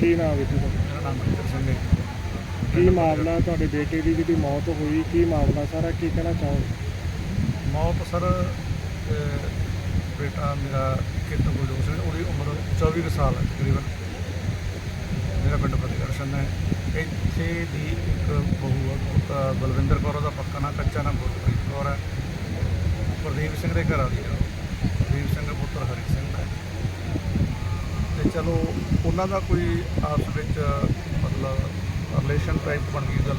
ਕੀ ਨਾਮ ਹੈ ਜੀ ਤੁਹਾਡਾ? ਮੇਰਾ ਨਾਮ ਮਨਿੰਦਰ ਸਿੰਘ ਹੈ ਕੀ ਮਾਮਲਾ ਤੁਹਾਡੇ ਬੇਟੇ ਦੀ ਜਿਹੜੀ ਮੌਤ ਹੋਈ ਕੀ ਮਾਮਲਾ ਸਾਰਾ ਕੀ ਕਹਿਣਾ ਚਾਹੋਗੇ? ਮੌਤ ਸਰ ਅਹ, ਬੇਟਾ ਮੇਰਾ ਕਿਤੋਂ ਗੁਰਜੋਤ ਸਿੰਘ ਉਹਦੀ ਉਮਰ 24 ਕੁ ਸਾਲ ਹੈ ਤਕਰੀਬਨ। ਮੇਰਾ ਪਿੰਡ ਫਤਿਹਗੜ੍ਹ ਹੈ। ਇੱਥੇ ਦੀ ਇੱਕ ਬਹੂ ਆ ਅਹ, ਬਲਵਿੰਦਰ ਕੌਰ ਉਹਦਾ ਪੱਕਾ ਨਾਂ ਕੱਚਾ ਨਾਮ ਗੁਰਪ੍ਰੀਤ ਕੌਰ ਹੈ। ਪ੍ਰਦੀਪ ਸਿੰਘ ਦੇ ਘਰ ਵਾਲੀ ਆ ਉਹ। ਪ੍ਰਦੀਪ ਸਿੰਘ ਪੁੱਤਰ ਹਰੀ ਸਿੰਘ। ਚਲੋ, ਉਹਨਾਂ ਦਾ ਕੋਈ ਆਪਸ ਵਿੱਚ, ਮਤਲਬ ਰਿਲੇਸ਼ਨ ਟਾਈਪ ਬਣ ਗਈ ਗੱਲ।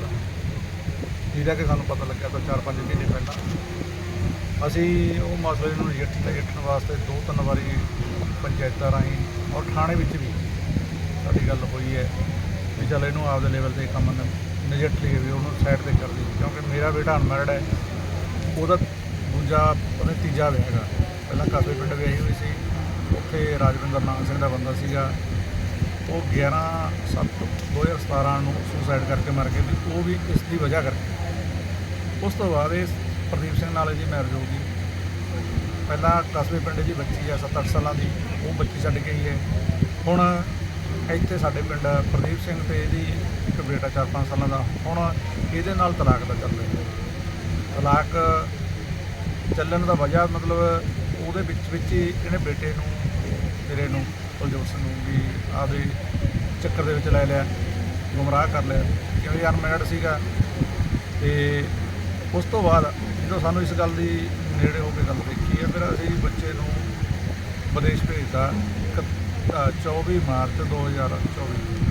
ਜਿਹਦਾ ਕਿ ਸਾਨੂੰ ਪਤਾ ਲੱਗਿਆ ਤਾਂ 4-5 ਮਹੀਨੇ ਪਹਿਲਾਂ। ਅਸੀਂ ਉਹ ਮਸਲੇ ਨੂੰ ਨਜਿੱਠ ਨਜਿੱਠਣ ਵਾਸਤੇ ਦੋ ਤਿੰਨ ਵਾਰੀ ਪੰਚਾਇਤਾਂ ਰਾਹੀਂ ਔਰ ਥਾਣੇ ਵਿੱਚ ਵੀ ਸਾਡੀ ਗੱਲ ਹੋਈ ਹੈ ਵੀ ਚੱਲ ਇਹਨੂੰ ਆਪਦੇ ਲੈਵਲ ਤੇ ਕੰਮ ਨਜਿੱਠ ਲਈਏ ਵੀ ਉਹਨੂੰ ਸਾਈਡ ਤੇ ਕਰ ਦਈਏ। ਕਿਉਂਕਿ ਮੇਰਾ ਬੇਟਾ ਅਨਮੈਰਿਡ ਹੈ, ਉਹਦਾ ਦੂਜਾ, ਉਹਨੇ ਤੀਜਾ ਵਿਆਹ ਹੈਗਾ। ਪਹਿਲਾਂ ਕਾਸੇ ਪਿੰਡ ਵਿਆਹੀ ਹੋਈ ਸੀ ਉੱਥੇ ਰਾਜਵਿੰਦਰ ਨਾਮ ਸਿੰਘ ਦਾ ਬੰਦਾ ਸੀਗਾ। ਉਹ 11 7 2017 ਨੂੰ ਸੁਸਾਈਡ ਕਰਕੇ ਮਰ ਗਿਆ ਵੀ ਉਹ ਵੀ ਇਸ ਦੀ ਵਜ੍ਹਾ ਕਰਕੇ। ਉਸ ਤੋਂ ਬਾਅਦ ਇਹ ਪ੍ਰਦੀਪ ਸਿੰਘ ਨਾਲ ਜੀ ਮੈਰਿਜ ਹੋ ਗਈ। ਪਹਿਲਾਂ ਕਸਬੇ ਪਿੰਡ ਦੀ ਬੱਚੀ ਆ 7-8 ਸਾਲਾਂ ਦੀ, ਉਹ ਬੱਚੀ ਛੱਡ ਗਈ ਹੈ। ਹੁਣ ਇੱਥੇ ਸਾਡੇ ਪਿੰਡ ਪ੍ਰਦੀਪ ਸਿੰਘ ਤੇ ਇਹਦੀ ਇੱਕ ਬੇਟਾ 4-5 ਸਾਲਾਂ ਦਾ। ਹੁਣ ਇਹਦੇ ਨਾਲ ਤਲਾਕ ਦਾ ਚੱਲ ਰਿਹਾ। ਤਲਾਕ ਚੱਲਣ ਦਾ ਵਜ੍ਹਾ ਮਤਲਬ ਉਹਦੇ ਵਿੱਚ ਵਿੱਚ ਹੀ ਇਹਨੇ ਬੇਟੇ ਨੂੰ ਮੇਰੇ ਨੂੰ ਕੁਲਜੋਤ ਸਿੰਘ ਨੂੰ ਵੀ ਆਪਦੇ ਚੱਕਰ ਦੇ ਵਿੱਚ ਲੈ ਲਿਆ ਗੁੰਮਰਾਹ ਕਰ ਲਿਆ। ਕਿਉਂਕਿ ਅਨਮੈਰਿਡ ਸੀਗਾ। ਤੇ ਉਸ ਤੋਂ ਬਾਅਦ ਜਦੋਂ ਸਾਨੂੰ ਇਸ ਗੱਲ ਦੀ ਨੇੜੇ ਹੋ ਕੇ ਗੱਲ ਦੇਖੀ ਹੈ ਫਿਰ ਅਸੀਂ ਬੱਚੇ ਨੂੰ ਵਿਦੇਸ਼ ਭੇਜਤਾ ਇੱਕ, ਅ, 24 ਮਾਰਚ 2024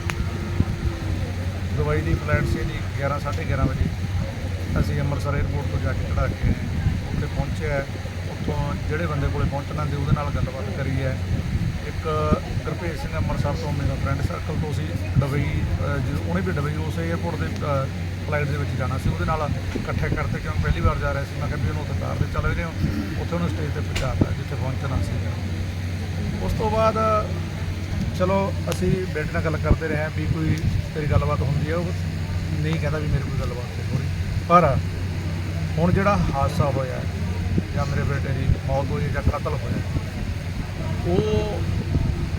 ਦੁਬਈ ਦੀ ਫਲਾਈਟ ਸੀ ਜੀ 11 11:30 ਵਜੇ। ਅਸੀਂ ਅੰਮ੍ਰਿਤਸਰ 에ਅਰਪੋਰਟ ਤੋਂ ਜਾ ਕੇ ਚੜਾ ਕੇ ਉੱਥੇ ਪਹੁੰਚਿਆ। ਉੱਥੋਂ ਜਿਹੜੇ ਬੰਦੇ ਕੋਲੇ ਪਹੁੰਚਣਾ ਸੀ ਉਹਦੇ ਨਾਲ ਗੱਲਬਾਤ ਕਰੀ ਹੈ। ਇੱਕ ਗੁਰਭੇਜ ਸਿੰਘ ਅੰਮ੍ਰਿਤਸਰ ਤੋਂ ਮੇਰਾ ਫਰੈਂਡ ਸਰਕਲ ਤੋਂ ਸੀ ਦੁਬਈ ਅ, ਜਦੋਂ ਉਹਨੇ ਵੀ ਦੁਬਈ ਉਸ 에ਅਰਪੋਰਟ ਦੇ ਫਲਾਈਟ ਦੇ ਵਿੱਚ ਜਾਣਾ ਸੀ। ਉਹਦੇ ਨਾਲ ਇਕੱਠੇ ਕਰਤੇ ਕਿਉਂਕਿ ਪਹਿਲੀ ਵਾਰ ਜਾ ਰਿਹਾ ਸੀ ਮੈਂ ਕਿਹਾ ਵੀ ਉਹਨੂੰ ਉੱਥੇ ਤਾਰ ਦੇ ਚੱਲ ਰਹੇ ਹੋ। ਉੱਥੇ ਉਹਨੂੰ ਸਟੇਜ ਤੇ ਪਹੁੰਚਾਤਾ ਜਿੱਥੇ ਪਹੁੰਚਣਾ ਸੀ। ਉਸ ਤੋਂ ਬਾਅਦ ਚਲੋ ਅਸੀਂ ਬੇਟੇ ਨਾਲ ਗੱਲ ਕਰਦੇ ਰਹੇ ਹਾਂ ਵੀ ਕੋਈ ਤੇਰੀ ਗੱਲਬਾਤ ਹੁੰਦੀ ਹੈ ਉਹ ਨਹੀਂ ਕਹਿੰਦਾ ਵੀ ਮੇਰੇ ਕੋਈ ਗੱਲਬਾਤ ਨਹੀਂ ਹੋ ਰਹੀ। ਪਰ ਹੁਣ ਜਿਹੜਾ ਹਾਦਸਾ ਹੋਇਆ ਜਾਂ ਮੇਰੇ ਬੇਟੇ ਦੀ ਮੌਤ ਹੋਈ ਜਾਂ ਕਤਲ ਹੋਇਆ ਉਹ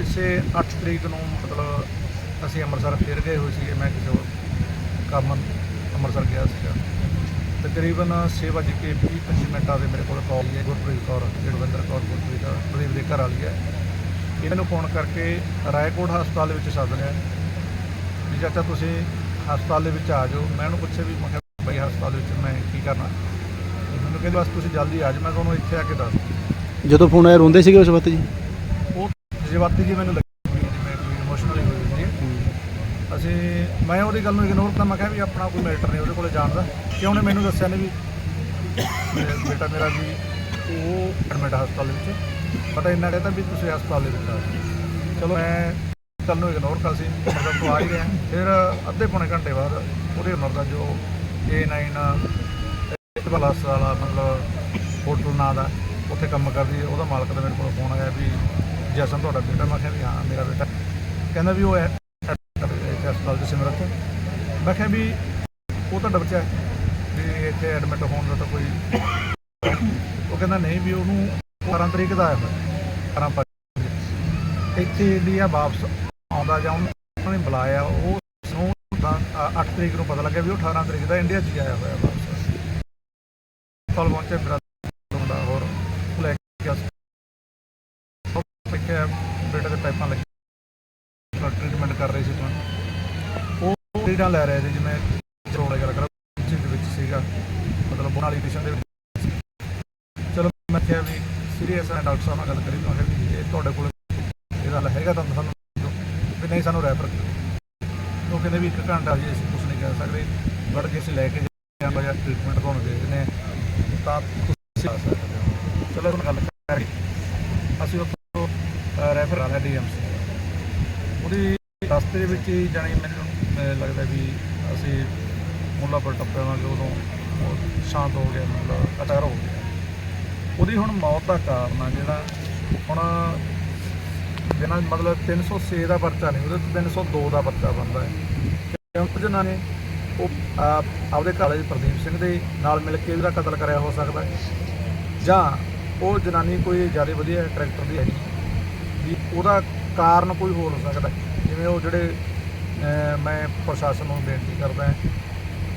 ਪਿੱਛੇ 8 ਤਰੀਕ ਨੂੰ ਮਤਲਬ ਅਸੀਂ ਅੰਮ੍ਰਿਤਸਰ ਫਿਰ ਗਏ ਹੋਏ ਸੀਗੇ ਮੈਂ ਕਿਸੇ ਹੋਰ ਕੰਮ ਅੰਮ੍ਰਿਤਸਰ ਗਿਆ ਸੀਗਾ। ਤਕਰੀਬਨ 6 ਵਜੇ ਕੇ 20 25 ਮਿੰਟਾਂ ਦੇ ਮੇਰੇ ਕੋਲ ਕਾਲ ਹੈ ਗੁਰਪ੍ਰੀਤ ਕੌਰ ਜਗਵਿੰਦਰ ਕੌਰ ਗੁਰਪ੍ਰੀਤ ਆ, ਪ੍ਰਦੀਪ ਦੇ ਘਰ ਵਾਲੀ ਹੈ। ਇਹਨਾਂ ਨੂੰ ਫੋਨ ਕਰਕੇ ਰਾਏਕੋਟ ਹਸਪਤਾਲ ਦੇ ਵਿੱਚ ਸੱਦ ਲਿਆ। ਵੀ ਚਾਚਾ ਤੁਸੀਂ ਹਸਪਤਾਲ ਦੇ ਵਿੱਚ ਆ ਜਾਓ। ਮੈਂ ਉਹਨੂੰ ਪੁੱਛਿਆ ਵੀ ਮੈਂ ਕਿਹਾ ਹਸਪਤਾਲ ਵਿੱਚ ਮੈਂ ਕੀ ਕਰਨਾ? ਮੈਨੂੰ ਕਹਿੰਦੇ ਬਸ ਤੁਸੀਂ ਜਲਦੀ ਆ ਜਾਓ। ਮੈਂ ਤੁਹਾਨੂੰ ਇੱਥੇ ਆ ਕੇ ਦੱਸ ਦੂੰ। ਜਦੋਂ ਫੋਨ ਆਇਆ ਰੋਂਦੇ ਸੀਗੇ ਉਸ ਵਕਤ ਜੀ? ਜਜ਼ਬਾਤੀ ਜੀ ਮੈਨੂੰ ਲੱਗੀ ਜਿਵੇਂ ਕੋਈ ਇਮੋਸ਼ਨਲੀ ਹੋਈ ਹੁੰਦੀ ਹੈ। ਅਸੀਂ, ਮੈਂ ਉਹਦੀ ਗੱਲ ਨੂੰ ਇਗਨੋਰ ਕਰਤਾ ਮੈਂ ਕਿਹਾ ਵੀ ਆਪਣਾ ਕੋਈ ਮੈਟਰ ਨਹੀਂ ਉਹਦੇ ਕੋਲੇ ਜਾਣ ਦਾ। ਕਿ ਉਹਨੇ ਮੈਨੂੰ ਦੱਸਿਆ ਨਹੀਂ ਵੀ ਬੇਟਾ ਮੇਰਾ ਵੀ ਉਹ ਐਡਮਿਟ ਹਸਪਤਾਲ ਵਿੱਚ। ਬਟ ਇੰਨਾ ਕਹਿੰਦਾ ਵੀ ਤੁਸੀਂ ਹਸਪਤਾਲ ਦੇ ਵਿੱਚ ਆ ਜਾਓ। ਚਲੋ, ਮੈਂ ਗੱਲ ਨੂੰ ਇਗਨੋਰ ਕਰ ਸੀ ਮਤਲਬ ਤੋਂ ਆ ਹੀ ਰਿਹਾ। ਫਿਰ ਅੱਧੇ ਪੌਣੇ ਘੰਟੇ ਬਾਅਦ ਉਹਦੇ ਉਮਰ ਦਾ ਜੋ A9 ਇੱਕ ਪਲੱਸ ਵਾਲਾ ਮਤਲਬ ਹੋਟਲ ਨਾਂ ਦਾ, ਉੱਥੇ ਕੰਮ ਕਰਦੀ, ਉਹਦਾ ਮਾਲਕ ਦਾ ਮੇਰੇ ਕੋਲ ਫੋਨ ਆਇਆ ਵੀ ਜਸਨ ਤੁਹਾਡਾ ਬੇਟਾ, ਮੈਂ ਕਿਹਾ ਵੀ ਹਾਂ, ਮੇਰਾ ਬੇਟਾ। ਕਹਿੰਦਾ ਵੀ ਉਹ ਹੈ ਹਸਪਤਾਲ ਚ ਸਿਮਰਤ। ਮੈਂ ਕਿਹਾ ਵੀ ਉਹ ਤੁਹਾਡਾ ਬੱਚਾ ਹੈ। ਵੀ ਇੱਥੇ ਐਡਮਿਟ ਹੋਣ ਦਾ ਤਾਂ ਕੋਈ ਉਹ ਕਹਿੰਦਾ ਨਹੀਂ ਵੀ ਉਹਨੂੰ 18 ਤਰੀਕ ਦਾ ਆਇਆ ਹੋਇਆ 18 ਇੱਥੇ ਇੰਡੀਆ ਵਾਪਸ ਆਉਂਦਾ ਜਾਂ ਉਹਨੂੰ ਉਹਨੇ ਬੁਲਾਇਆ, ਉਹ ਨੂੰ 8 ਤਰੀਕ ਨੂੰ ਪਤਾ ਲੱਗਿਆ ਵੀ ਉਹ 18 ਤਰੀਕ ਦਾ ਇੰਡੀਆ 'ਚ ਹੀ ਆਇਆ ਹੋਇਆ ਵਾਪਸ। ਹਸਪਤਾਲ ਪਹੁੰਚੇ ਮੇਰਾ ਮੁੰਡਾ ਹੋਰ ਉਹ ਲੈ ਕੇ ਗਿਆ ਉਹ ਦੇਖਿਆ ਬੇਟੇ ਦੇ ਪਾਈਪਾਂ ਲੱਗੀਆਂ ਟ੍ਰੀਟਮੈਂਟ ਕਰ ਰਹੇ ਸੀ ਤੁਹਾਨੂੰ ਉਹ ਟ੍ਰੀਟਾਂ ਲੈ ਰਹੇ ਸੀ? ਜਿਵੇਂ ਚਰੋੜੇ ਕਰ ਕਰ ਦੇ ਵਿੱਚ ਸੀਗਾ। ਮਤਲਬ ਬੋਨ ਵਾਲੀ ਦੇ ਚਲੋ, ਮੈਂ ਕਿਹਾ ਵੀ ਸੀਰੀਅਸ ਹੈ ਡਾਕਟਰ ਸਾਹਿਬ ਨਾਲ ਗੱਲ ਕਰੀ, ਮੈਂ ਕਿਹਾ ਇਹ ਤੁਹਾਡੇ ਕੋਲ ਇਹਦਾ ਹੱਲ ਹੈਗਾ ਤਾਂ ਸਾਨੂੰ ਵੀ ਨਹੀਂ, ਸਾਨੂੰ ਰੈਫਰ ਕਰੋ। ਉਹ ਕਹਿੰਦੇ ਵੀ ਇੱਕ ਘੰਟਾ ਜੀ ਅਸੀਂ ਕੁਝ ਨਹੀਂ ਕਹਿ ਸਕਦੇ। ਬੜ ਕੇ ਅਸੀਂ ਲੈ ਕੇ ਜਾਂਦੇ ਜਾਂ ਟ੍ਰੀਟਮੈਂਟ ਤੁਹਾਨੂੰ ਦੇ ਦਿੰਦੇ ਹਾਂ। ਤਾਂ ਤੁਸੀਂ ਆ ਸਕਦੇ ਹੋ। ਚਲੋ, ਹੁਣ ਗੱਲ ਕਰਾਂਗੇ ਅਸੀਂ ਰੈਫਰ ਕਰ ਲਿਆ ਡੀਐਮਸੀ ਉਹਦੀ ਰਸਤੇ ਦੇ ਵਿੱਚ ਹੀ ਜਾਣੀ ਮੈਨੂੰ ਲੱਗਦਾ ਵੀ ਅਸੀਂ ਮੁੱਲਾਪੁਰ ਟੱਪਾਂਗੇ ਉਦੋਂ ਸ਼ਾਂਤ ਹੋ ਗਿਆ ਮਤਲਬ ਅਟੈਰ ਹੋ ਗਿਆ। ਉਹਦੀ ਹੁਣ ਮੌਤ ਦਾ ਕਾਰਨ ਆ ਜਿਹੜਾ ਹੁਣ ਜਿਹਨਾਂ ਮਤਲਬ 306 ਦਾ ਪਰਚਾ ਨਹੀਂ, ਉਹਦੇ ਤੇ 302 ਦਾ ਪਰਚਾ ਬਣਦਾ ਹੈ। ਕਿਉਂਕਿ ਜਿਹਨਾਂ ਨੇ ਉਹ ਆਪਦੇ ਘਰ ਦੇ ਪ੍ਰਦੀਪ ਸਿੰਘ ਦੇ ਨਾਲ ਮਿਲ ਕੇ ਉਹਦਾ ਕਤਲ ਕਰਿਆ ਹੋ ਸਕਦਾ ਜਾਂ ਉਹ ਜਨਾਨੀ ਕੋਈ ਜ਼ਿਆਦਾ ਵਧੀਆ ਟਰੈਕਟਰ ਦੀ ਹੈਗੀ ਉਹਦਾ ਕਾਰਨ ਕੋਈ ਹੋਰ ਹੋ ਸਕਦਾ ਜਿਵੇਂ ਉਹ ਜਿਹੜੇ ਮੈਂ ਪ੍ਰਸ਼ਾਸਨ ਨੂੰ ਬੇਨਤੀ ਕਰਦਾ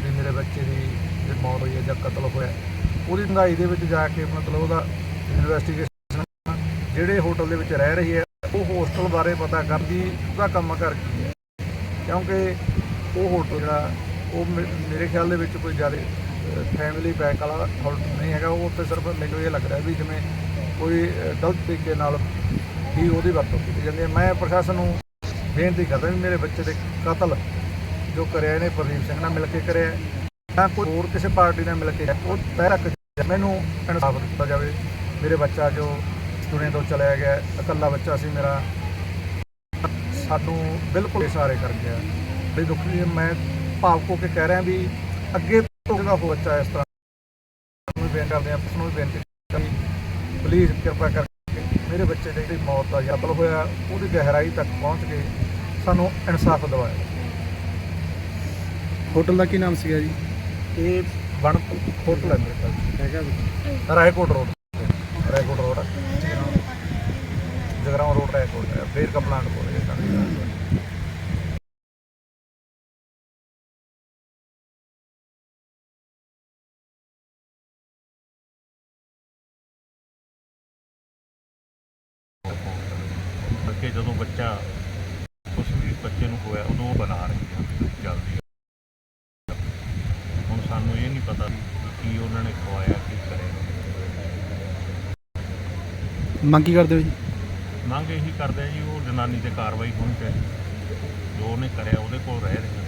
ਵੀ ਮੇਰੇ ਬੱਚੇ ਦੀ ਜੇ ਮੌਤ ਹੋਈ ਹੈ ਜਾਂ ਕਤਲ ਹੋਇਆ ਉਹਦੀ ਡੂੰਘਾਈ ਦੇ ਵਿੱਚ ਜਾ ਕੇ ਮਤਲਬ ਉਹਦਾ ਇਨਵੈਸਟੀਗੇਸ਼ਨ ਜਿਹੜੇ ਹੋਟਲ ਦੇ ਵਿੱਚ ਰਹਿ ਰਹੀ ਹੈ, ਉਹ ਹੋਸਟਲ ਬਾਰੇ ਪਤਾ ਕਰਦੀ ਉਹਦਾ ਕੰਮ ਕਰ ਕੀ ਹੈ। ਕਿਉਂਕਿ ਉਹ ਹੋਟਲ ਜਿਹੜਾ, ਉਹ ਮੇ- ਮੇਰੇ ਖਿਆਲ ਦੇ ਵਿੱਚ ਕੋਈ ਜ਼ਿਆਦਾ ਫੈਮਿਲੀ ਪੈਕ ਵਾਲਾ ਹੋਟਲ ਨਹੀਂ ਹੈਗਾ, ਉਹ ਉੱਥੇ ਸਿਰਫ ਮੈਨੂੰ ਇਹ ਲੱਗ ਰਿਹਾ ਵੀ ਜਿਵੇਂ ਕੋਈ ਗਲਤ ਤਰੀਕੇ ਨਾਲ ਹੀ ਉਹਦੀ ਵਰਤੋਂ ਕੀਤੀ ਜਾਂਦੀ ਹੈ। ਮੈਂ ਪ੍ਰਸ਼ਾਸਨ ਨੂੰ ਬੇਨਤੀ ਕਰਦਾ ਵੀ ਮੇਰੇ ਬੱਚੇ ਦੇ ਕਤਲ ਜੋ ਕਰਿਆ ਇਹਨੇ ਪ੍ਰਦੀਪ ਸਿੰਘ ਨਾਲ ਮਿਲ ਕੇ ਕਰਿਆ ਹੈ, ਜਾਂ ਕੋਈ ਹੋਰ ਕਿਸੇ ਪਾਰਟੀ ਨਾਲ ਮਿਲ ਕੇ ਉਹ ਤੈਅ ਮੈਨੂੰ ਇਨਸਾਫ ਦਿੱਤਾ ਜਾਵੇ ਮੇਰੇ ਬੱਚਾ ਜੋ ਦੁਨੀਆ ਤੋਂ ਚਲਿਆ ਗਿਆ ਇਕੱਲਾ ਬੱਚਾ ਸੀ ਮੇਰਾ ਸਾਨੂੰ ਬਿਲਕੁਲ ਸਾਰੇ ਕਰ ਗਿਆ ਬਈ ਦੁੱਖੀ ਮੈਂ ਭਾਵਕ ਹੋ ਕੇ ਕਹਿ ਰਿਹਾ ਵੀ ਅੱਗੇ ਤੋਂ ਜਿਹੜਾ ਹੋ ਬੱਚਾ ਇਸ ਤਰ੍ਹਾਂ ਨੂੰ ਬੇਨਤੀ ਕਰਦੇ ਆ ਉਸ ਨੂੰ ਵੀ ਬੇਨਤੀ ਕਰੀ ਪਲੀਜ਼ ਕਿਰਪਾ ਕਰਕੇ ਮੇਰੇ ਬੱਚੇ ਦੀ ਜਿਹੜੀ ਮੌਤ ਦਾ ਯਤਨ ਹੋਇਆ ਉਹਦੀ ਗਹਿਰਾਈ ਤੱਕ ਪਹੁੰਚ ਕੇ ਸਾਨੂੰ ਇਨਸਾਫ ਦਿਵਾਇਆ। ਹੋਟਲ ਦਾ ਕੀ ਨਾਮ ਸੀਗਾ ਜੀ? ਇਹ ਬਣ ਹੋਟਲ ਹੈ ਮੇਰੇ ਹੈਗਾ ਵੀ ਕੋਲ Raikot road. Raikot road Jagraon road Raikot ਫੇਰ ਕਪਲਾਂਡ ਕੋਲ ਹੈ ਅੱਗੇ ਜਦੋਂ ਬੱਚਾ ਉਸ ਵੀ ਬੱਚੇ ਨੂੰ ਹੋਇਆ ਉਦੋਂ ਉਹ ਬਣਾ ਰਹੀ ਆ ਜਲਦੀ। ਹੁਣ ਸਾਨੂੰ ਇਹ ਨਹੀਂ ਪਤਾ ਕੀ ਉਹਨਾਂ ਨੇ ਖਵਾਇਆ ਕੀ ਕਰਿਆ। ਮੰਗ ਕੀ ਕਰਦੇ ਹੋ ਜੀ? ਮੰਗ ਇਹੀ ਕਰਦੇ ਆ ਜੀ ਉਹ ਜਨਾਨੀ ਤੇ ਕਾਰਵਾਈ ਹੋਣੀ ਚਾਹੀਦੀ। ਜੋ ਉਹਨੇ ਕਰਿਆ ਉਹਦੇ ਕੋਲ ਰਹਿ ਰਹੇ